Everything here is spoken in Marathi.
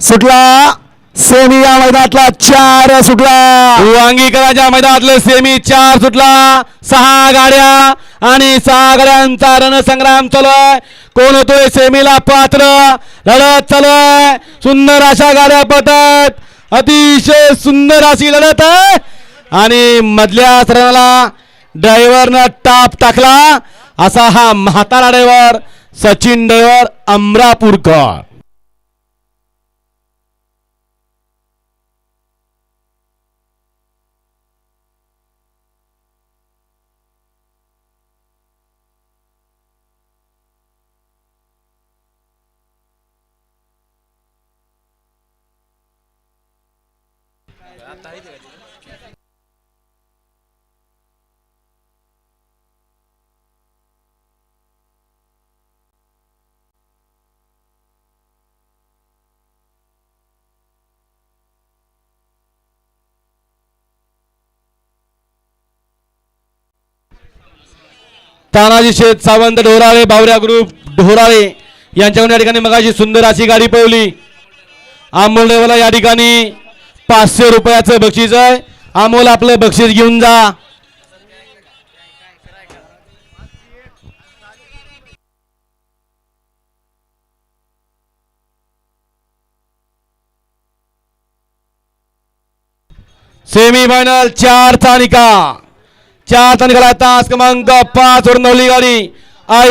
सुटला. सेमी या मैदानातला चार सुटला. वांगीकराच्या मैदानातलं सेमी चार सुटला. सहा गाड्या आणि सहा गाड्यांचा रणसंग्राम चालू आहे कोण होतोय सेमीला पात्र? लढत चालू आहे सुंदर अशा गाड्या पटत अतिशय सुंदर अशी लढत आहे. आणि मधल्या सरणाला ड्रायव्हरनं टाप टाकला. असा हा म्हातारा ड्रायव्हर सचिन ड्रायव्हर अमरापूरकर. तानाजी शेठ सावंत ढोराळे बावऱ्या ग्रुप ढोराळे यांच्याकडून या ठिकाणी मगाशी सुंदर अशी गाडी पळवली. अमोल या ठिकाणी पाचशे रुपयाचं बक्षीस आहे. अमोल आपलं बक्षीस घेऊन जा. सेमी फायनल चार तानिका चार तानिकाला तास क्रमांक पाच वर नवली गाडी. आई